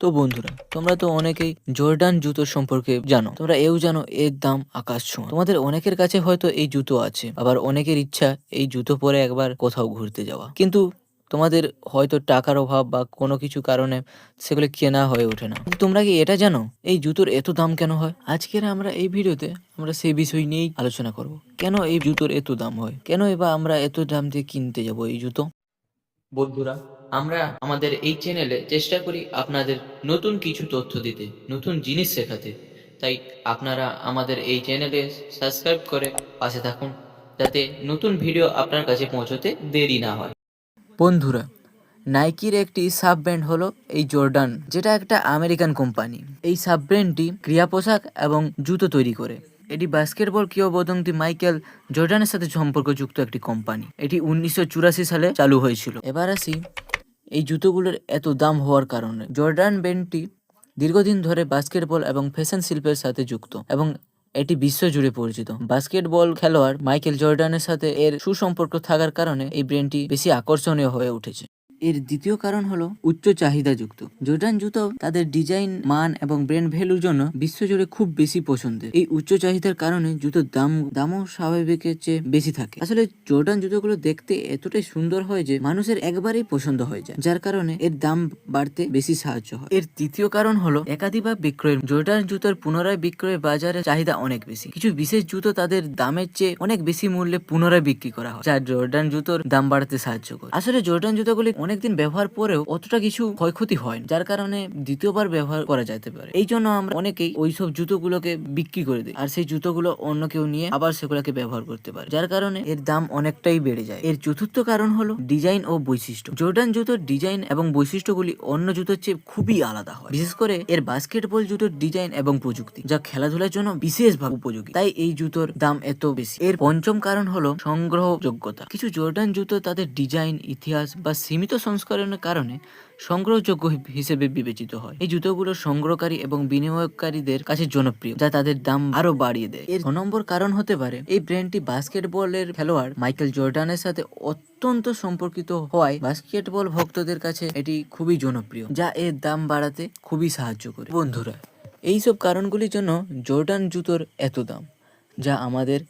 তো বন্ধুরা, তোমরা তো অনেকেই জর্ডান জুতোর সম্পর্কে জানো। তোমরা এও জানো এর দাম আকাশ ছোঁয়া। তোমাদের অনেকের কাছে হয়তো এই জুতো আছে, আবার অনেকের ইচ্ছা এই জুতো পরে একবার কোথাও ঘুরতে যাওয়া। কিন্তু তোমাদের হয়তো টাকার অভাব বা কোনো কিছু কারণে সেগুলো কেনা হয়ে ওঠে না। তোমরা কি এটা জানো? এই জুতোর এত দাম কেন হয়? আজকের আমরা এই ভিডিওতে আমরা সেই বিষয় নিয়েই আলোচনা করব। কেন এই জুতোর এত দাম হয়? কেন এবার আমরা এত দাম দিয়ে কিনতে যাব এই জুতো? বন্ধুরা, আমরা আমাদের এই চ্যানেলে চেষ্টা করি আপনাদের নতুন কিছু তথ্য দিতে, নতুন জিনিস শেখাতে। তাই আপনারা আমাদের এই চ্যানেলে সাবস্ক্রাইব করে পাশে থাকুন, যাতে নতুন ভিডিও আপনার কাছে পৌঁছতে দেরি না হয়। বন্ধুরা নাইকির একটি সাব ব্র্যান্ড হলো এই জর্ডান যেটা একটা আমেরিকান কোম্পানি এই সাব ব্র্যান্ডটি ক্রিয়া পোশাক এবং জুতো তৈরি করে। এটি বাস্কেটবল কিংবদন্তি মাইকেল জর্ডানের সাথে সম্পর্কযুক্ত একটি কোম্পানি এটি উনিশশো চুরাশি সালে চালু হয়েছিল। এবার আসি এই জুতোগুলোর এত দাম হওয়ার কারণে। জর্ডান ব্র্যান্ডটি দীর্ঘদিন ধরে বাস্কেটবল এবং ফ্যাশন শিল্পের সাথে যুক্ত এবং এটি বিশ্বজুড়ে পরিচিত। বাস্কেটবল খেলোয়াড় মাইকেল জর্ডানের সাথে এর সুসম্পর্ক থাকার কারণে এই ব্র্যান্ডটি বেশি আকর্ষণীয় হয়ে উঠেছে। এর দ্বিতীয় কারণ হলো উচ্চ চাহিদাযুক্ত। জর্ডান জুতো তাদের ডিজাইন, মান এবং ব্র্যান্ড ভ্যালুর জন্য বিশ্বজুড়ে খুব বেশি পছন্দের। এই উচ্চ চাহিদার কারণে জুতোর দাম, দামও স্বাভাবিকের চেয়ে বেশি থাকে। আসলে জর্ডান জুতোগুলো দেখতে এতটাই সুন্দর হয় যে মানুষের একবারেই পছন্দ হয়ে যায়, যার কারণে এর দাম বাড়তে বেশি সাহায্য হয়। এর তৃতীয় কারণ হলো একাধিবার বিক্রয়ের। জর্ডান জুতোর পুনরায় বিক্রয়ের বাজারে চাহিদা অনেক বেশি। কিছু বিশেষ জুতো তাদের দামের চেয়ে অনেক বেশি মূল্যে পুনরায় বিক্রি করা হয়, যা জর্ডান জুতোর দাম বাড়াতে সাহায্য করে। আসলে জর্ডান জুতোগুলি অনেকদিন ব্যবহার পরেও অতটা কিছু ক্ষয়ক্ষতি হয় যার কারণে দ্বিতীয়বার ব্যবহার করা যেতে পারে। এই জন্য আমরা অনেকেই ওই ওইসব জুতোগুলোকে বিক্রি করে দিই। আর সেই জুতোগুলো অন্য কেউ নিয়ে আবার সেগুলোকে ব্যবহার করতে পারে। যার কারণে এর দাম অনেকটাই বেড়ে যায়। এর চতুর্থ কারণ হলো ডিজাইন ও বৈশিষ্ট্য। জর্ডান জুতোর ডিজাইন এবং বৈশিষ্ট্যগুলি অন্য জুতোর চেয়ে খুবই আলাদা হয়। বিশেষ করে এর বাস্কেটবল জুতোর ডিজাইন এবং প্রযুক্তি, যা খেলাধুলার জন্য বিশেষভাবে উপযোগী। তাই এই জুতোর দাম এত বেশি। এর পঞ্চম কারণ হলো সংগ্রহযোগ্যতা। কিছু জর্ডান জুতো তাদের ডিজাইন, ইতিহাস বা সীমিত সংস্করণের কারণে সংগ্রহযোগ্য হিসেবে বিবেচিত হয়। এই জুতোগুলো সংগ্রহকারী এবং বিনিয়োগকারীদের কাছে জনপ্রিয়, যা তাদের দাম আরও বাড়িয়ে দেয়। এর নম্বর কারণ হতে পারে, এই ব্র্যান্ডটি বাস্কেটবলের খেলোয়াড় মাইকেল জর্ডানের সাথে অত্যন্ত সম্পর্কিত হওয়ায় বাস্কেটবল ভক্তদের কাছে এটি খুবই জনপ্রিয়, যা এর দাম বাড়াতে খুবই সাহায্য করে। বন্ধুরা এইসব কারণগুলির জন্য জর্ডান জুতোর এত দাম, যা আমাদের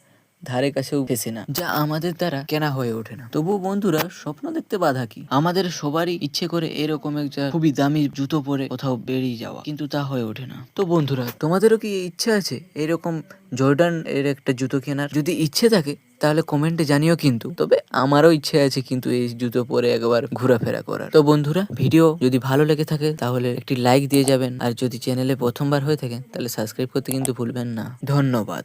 ধারে কাছেও ফেসে না, যা আমাদের দ্বারা কেনা হয়ে ওঠে না। তবুও বন্ধুরা, স্বপ্ন দেখতে বাধা কি? আমাদের সবারই ইচ্ছে করে এরকম একটা খুবই দামি জুতো পরে কোথাও বেরিয়ে যাওয়া, কিন্তু তা হয়ে ওঠে না। তো বন্ধুরা, তোমাদেরও কি ইচ্ছা আছে এরকম জর্ডান এর একটা জুতো কেনার? যদি ইচ্ছে থাকে, তাহলে কমেন্টে জানিও কিন্তু। তবে আমারও ইচ্ছে আছে কিন্তু এই জুতো পরে একবার ঘোরাফেরা করার। তো বন্ধুরা ভিডিও যদি ভালো লেগে থাকে, তাহলে একটি লাইক দিয়ে যাবেন। আর যদি চ্যানেলে প্রথমবার হয়ে থাকেন, তাহলে সাবস্ক্রাইব করতে কিন্তু ভুলবেন না। ধন্যবাদ।